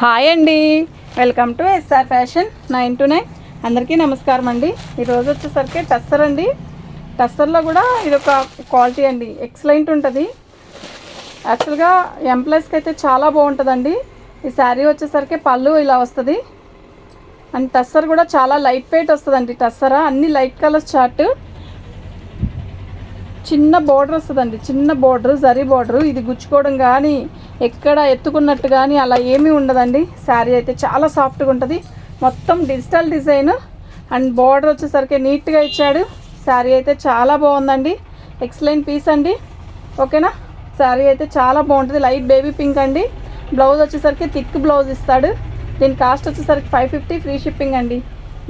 Hi అండి. Welcome to SR fashion nine to nine. అందరికీ నమస్కారం అండి. ఈరోజు వచ్చేసరికి టస్సర్ అండి. టస్సర్లో కూడా ఇది ఒక క్వాలిటీ అండి. ఎక్సలెంట్ ఉంటుంది. యాక్చువల్గా ఎంప్లాయీస్కి అయితే చాలా బాగుంటుందండి. ఈ శారీ వచ్చేసరికి పళ్ళు ఇలా వస్తుంది. అండ్ టస్సర్ కూడా చాలా లైట్ వెయిట్ వస్తుందండి. టస్సరా అన్ని లైట్ కలర్స్ చార్ట్. చిన్న బోర్డర్ వస్తుందండి. చిన్న బోర్డర్ జరీ బోర్డర్ ఇది గుచ్చుకోవడం కానీ ఎక్కడ ఎత్తుకున్నట్టు కానీ అలా ఏమీ ఉండదండి. శారీ అయితే చాలా సాఫ్ట్గా ఉంటుంది. మొత్తం డిజిటల్ డిజైన్ అండ్ బోర్డర్ వచ్చేసరికి నీట్గా ఇచ్చాడు. శారీ అయితే చాలా బాగుందండి. ఎక్సలెంట్ పీస్ అండి. ఓకేనా శారీ అయితే చాలా బాగుంటుంది. లైట్ బేబీ పింక్ అండి. బ్లౌజ్ వచ్చేసరికి థిక్ బ్లౌజ్ ఇస్తాడు. దీని కాస్ట్ వచ్చేసరికి ఫైవ్ ఫిఫ్టీ ఫ్రీ షిప్పింగ్ అండి.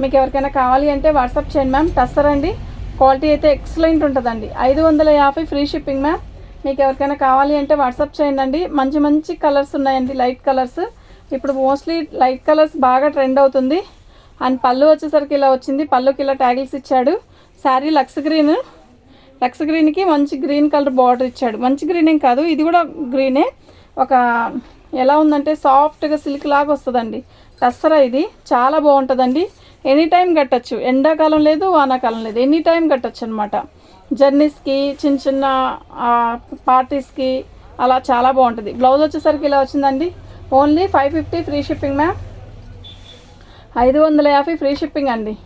మీకు ఎవరికైనా కావాలి అంటే వాట్సాప్ చేయండి మ్యామ్ టస్సర్ అండి. క్వాలిటీ అయితే ఎక్సలెంట్ ఉంటుందండి. ఐదు వందల యాభై ఫ్రీ షిప్పింగ్ మ్యామ్. మీకు ఎవరికైనా కావాలి అంటే వాట్సాప్ చేయండి అండి మంచి మంచి కలర్స్ ఉన్నాయండి లైట్ కలర్స్. ఇప్పుడు మోస్ట్లీ లైట్ కలర్స్ బాగా ట్రెండ్ అవుతుంది. అండ్ పళ్ళు వచ్చేసరికి ఇలా వచ్చింది. పళ్ళుకి ఇలా ట్యాగిల్స్ ఇచ్చాడు. Sari Lux green. లక్స్ గ్రీన్కి మంచి గ్రీన్ కలర్ బార్డర్ ఇచ్చాడు. మంచి గ్రీన్ ఏం కాదు. ఇది కూడా గ్రీనే. ఒక ఎలా ఉందంటే సాఫ్ట్గా సిల్క్ లాగా వస్తుందండి. టస్సరా ఇది? చాలా బాగుంటుందండి. ఎనీ టైం కట్టచ్చు. ఎండాకాలం లేదు వానాకాలం లేదు. ఎనీ టైం కట్టచ్చు అనమాట జర్నీస్కి చిన్న చిన్న పార్టీస్కి అలా చాలా బాగుంటుంది. బ్లౌజ్ వచ్చేసరికి ఇలా వచ్చిందండి. Only five fifty free shipping ma'am. ఐదు వందల యాభై ఫ్రీ షిప్పింగ్ అండి.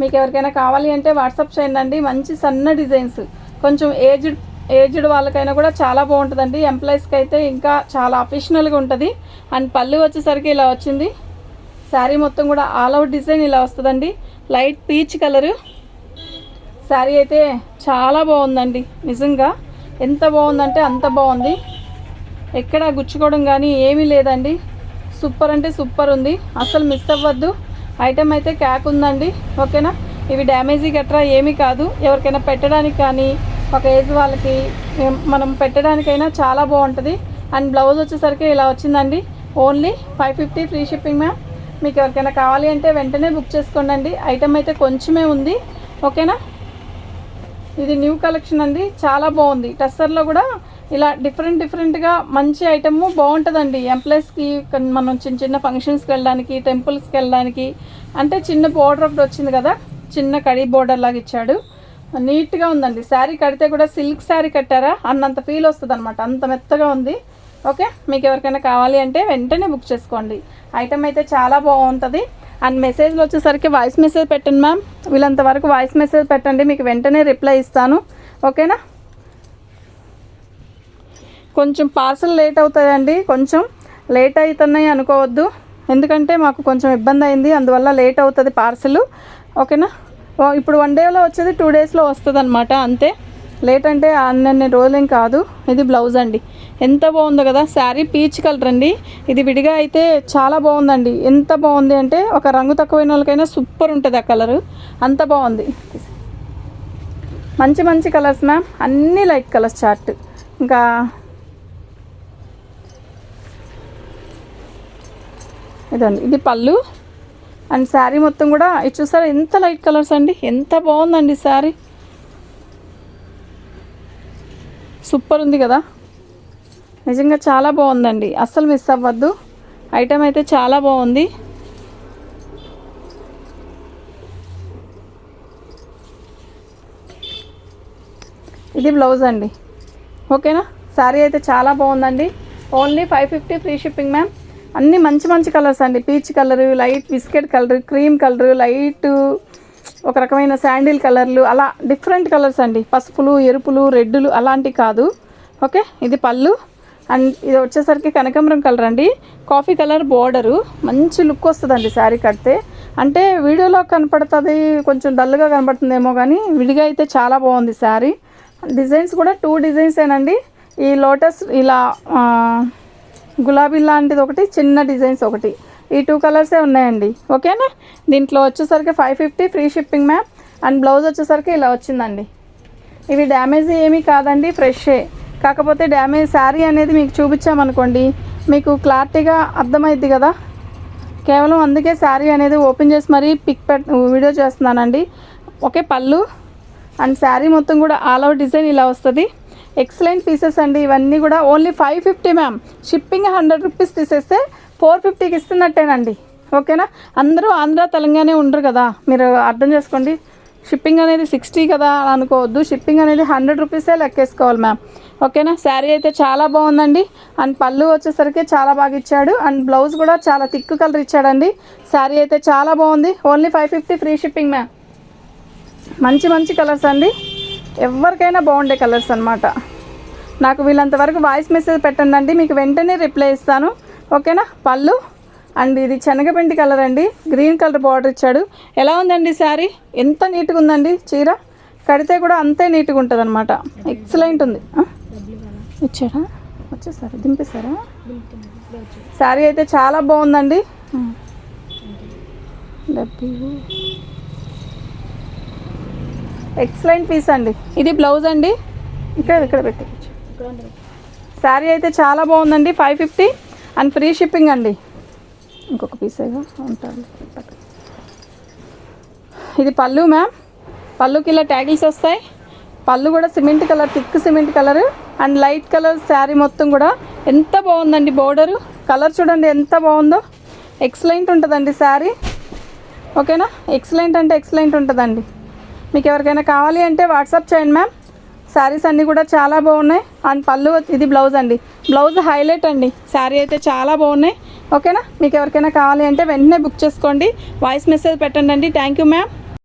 మీకు ఎవరికైనా కావాలి అంటే వాట్సాప్ చేయండి అండి. మంచి సన్న డిజైన్స్. కొంచెం ఏజ్డ్ ఏజ్డ్ వాళ్ళకైనా కూడా చాలా బాగుంటుందండి. ఎంప్లాయీస్కి అయితే ఇంకా చాలా అఫిషనల్గా ఉంటుంది. అండ్ పళ్ళు వచ్చేసరికి ఇలా వచ్చింది. శారీ మొత్తం కూడా ఆల్ అవుట్ డిజైన్ ఇలా వస్తుందండి. లైట్ పీచ్ కలరు శారీ అయితే చాలా బాగుందండి. నిజంగా ఎంత బాగుందంటే అంత బాగుంది. ఎక్కడ గుచ్చుకోవడం కానీ ఏమీ లేదండి. సూపర్ అంటే సూపర్ ఉంది. అసలు మిస్ అవ్వద్దు. ఐటెం అయితే క్యాక్ ఉందండి. ఓకేనా ఇవి డ్యామేజీ గట్రా ఏమీ కాదు. ఎవరికైనా పెట్టడానికి కానీ ఒక ఏజ్ వాళ్ళకి మనం పెట్టడానికైనా చాలా బాగుంటుంది. అండ్ బ్లౌజ్ వచ్చేసరికి ఇలా వచ్చిందండి. Only five fifty free shipping ma'am మీకు ఎవరికైనా కావాలి అంటే వెంటనే బుక్ చేసుకోండి ఐటమ్ అయితే కొంచెమే ఉంది. ఓకేనా ఇది న్యూ కలెక్షన్ అండి. చాలా బాగుంది. టస్సర్లో కూడా ఇలా డిఫరెంట్ డిఫరెంట్గా మంచి ఐటమ్ బాగుంటుందండి. ఎంప్లాయీస్కి మనం చిన్న చిన్న ఫంక్షన్స్కి వెళ్ళడానికి టెంపుల్స్కి వెళ్ళడానికి. అంటే చిన్న బోర్డర్ ఒకటి వచ్చింది కదా? చిన్న కడి బోర్డర్ లాగా ఇచ్చాడు. నీట్గా ఉందండి. శారీ కడితే కూడా సిల్క్ శారీ కట్టారా? అన్నంత ఫీల్ వస్తుంది అనమాట అంత మెత్తగా ఉంది. ఓకే? మీకు ఎవరికైనా కావాలి అంటే వెంటనే బుక్ చేసుకోండి. ఐటమ్ అయితే చాలా బాగుంటుంది. అండ్ మెసేజ్లో వచ్చేసరికి వాయిస్ మెసేజ్ పెట్టండి మ్యామ్. వీళ్ళంత వరకు వాయిస్ మెసేజ్ పెట్టండి. మీకు వెంటనే రిప్లై ఇస్తాను. ఓకేనా? కొంచెం పార్సల్ లేట్ అవుతాయండి. కొంచెం లేట్ అవుతున్నాయి అనుకోవద్దు. ఎందుకంటే మాకు కొంచెం ఇబ్బంది అయింది అందువల్ల లేట్ అవుతుంది పార్సల్. ఓకేనా? ఇప్పుడు వన్ డేలో వచ్చేది టూ డేస్లో వస్తుంది అనమాట అంతే. లేట్ అంటే అన్ని రోజులేం కాదు. ఇది బ్లౌజ్ అండి. ఎంత బాగుందో కదా శారీ పీచ్ కలర్ అండి. ఇది విడిగా అయితే చాలా బాగుందండి. ఎంత బాగుంది అంటే ఒక రంగు తక్కువైన వాళ్ళకైనా సూపర్ ఉంటుంది ఆ కలరు అంత బాగుంది. మంచి మంచి కలర్స్ మ్యామ్ అన్నీ లైట్ కలర్స్ చార్ట్ ఇంకా ఇదండి. ఇది పళ్ళు. అండ్ శారీ మొత్తం కూడా ఇది చూసారా ఎంత లైట్ కలర్స్ అండి ఎంత బాగుందండి శారీ. సూపర్ ఉంది కదా. నిజంగా చాలా బాగుందండి అస్సలు మిస్ అవ్వద్దు. ఐటమ్ అయితే చాలా బాగుంది. ఇది బ్లౌజ్ అండి. ఓకేనా? శారీ అయితే చాలా బాగుందండి. Only five fifty free shipping ma'am అన్నీ మంచి మంచి కలర్స్ అండి. Peach colour light biscuit colour cream colour light ఒక రకమైన శాండిల్ కలర్లు అలా డిఫరెంట్ కలర్స్ అండి. పసుపులు ఎరుపులు రెడ్డులు అలాంటివి కాదు. ఓకే? ఇది పళ్ళు. అండ్ ఇది వచ్చేసరికి కనకాంబరం కలర్ అండి. Coffee colour border. మంచి లుక్ వస్తుందండి శారీ కడితే. అంటే వీడియోలో కనపడుతుంది కొంచెం డల్గా కనపడుతుందేమో కానీ విడిగా అయితే చాలా బాగుంది శారీ. డిజైన్స్ కూడా టూ డిజైన్స్ ఏనండి ఈ లోటస్ ఇలా గులాబీ లాంటిది ఒకటి చిన్న డిజైన్స్ ఒకటి. ఈ టూ కలర్సే ఉన్నాయండి. ఓకేనా? దీంట్లో వచ్చేసరికి five fifty free shipping ma'am and blouse వచ్చేసరికి ఇలా వచ్చిందండి. ఇవి డ్యామేజ్ ఏమీ కాదండి ఫ్రెషే కాకపోతే డ్యామేజ్ శారీ అనేది మీకు చూపించామనుకోండి మీకు క్లారిటీగా అర్థమైద్ది కదా. కేవలం అందుకే శారీ అనేది ఓపెన్ చేసి మరీ పిక్ పెట్ వీడియో చేస్తున్నానండి. ఒకే పళ్ళు. అండ్ శారీ మొత్తం కూడా ఆల్ అవుట్ డిజైన్ ఇలా వస్తుంది. ఎక్సలెంట్ పీసెస్ అండి. ఇవన్నీ కూడా only five fifty ma'am shipping hundred rupees తీసేస్తే ఫోర్ ఫిఫ్టీకి ఇస్తున్నట్టేనండి. ఓకేనా? అందరూ ఆంధ్ర తెలంగాణ ఉండరు కదా. మీరు అర్థం చేసుకోండి. షిప్పింగ్ అనేది సిక్స్టీ కదా అని అనుకోవద్దు. షిప్పింగ్ అనేది హండ్రెడ్ రూపీసే లెక్కేసుకోవాలి మ్యామ్ ఓకేనా? శారీ అయితే చాలా బాగుందండి. అండ్ పళ్ళు వచ్చేసరికి చాలా బాగా ఇచ్చాడు. అండ్ బ్లౌజ్ కూడా చాలా థిక్ కలర్ ఇచ్చాడండి. శారీ అయితే చాలా బాగుంది. Only five fifty free shipping ma'am మంచి మంచి కలర్స్ అండి. ఎవరికైనా బాగుండే కలర్స్ అనమాట నాకు వీళ్ళంత వరకు వాయిస్ మెసేజ్ పెట్టండి అండి మీకు వెంటనే రిప్లై ఇస్తాను. ఓకేనా? పళ్ళు. అండ్ ఇది శనగపిండి కలర్ అండి. గ్రీన్ కలర్ బార్డర్ ఇచ్చాడు. ఎలా ఉందండి శారీ? ఎంత నీట్గా ఉందండి చీర? కడితే కూడా అంతే నీట్గా ఉంటుంది అనమాట ఎక్సలెంట్ ఉంది. ఆ? ఇచ్చాడా? వచ్చేసారా? దింపేశారా? శారీ అయితే చాలా బాగుందండి. డబ్బు ఎక్సలెంట్ పీస్ అండి. ఇది బ్లౌజ్ అండి. ఇక్కడ ఇక్కడ పెట్టి. శారీ అయితే చాలా బాగుందండి five fifty and free shipping అండి. ఇంకొక పీసేగా ఉంటాను ఇది పళ్ళు మ్యామ్ పళ్ళుకి ఇలా ట్యాగిల్స్ వస్తాయి. పళ్ళు కూడా cement colour thick cement colour and light colour sari మొత్తం కూడా. ఎంత బాగుందండి బోర్డరు కలర్ చూడండి ఎంత బాగుందో. ఎక్సలెంట్ ఉంటుందండి శారీ ఓకేనా ఎక్సలెంట్ అంటే ఎక్సలెంట్ ఉంటుందండి. మీకు ఎవరికైనా కావాలి అంటే వాట్సాప్ చేయండి మ్యామ్ శారీస్ అన్నీ కూడా చాలా బాగున్నాయి. అండ్ పళ్ళు ఇది బ్లౌజ్ అండి. బ్లౌజ్ హైలైట్ అండి. శారీ అయితే చాలా బాగున్నాయి. ఓకేనా మీకు ఎవరికైనా కావాలి అంటే వెంటనే బుక్ చేసుకోండి. వాయిస్ మెసేజ్ పెట్టండి అండి థ్యాంక్ యూ మ్యామ్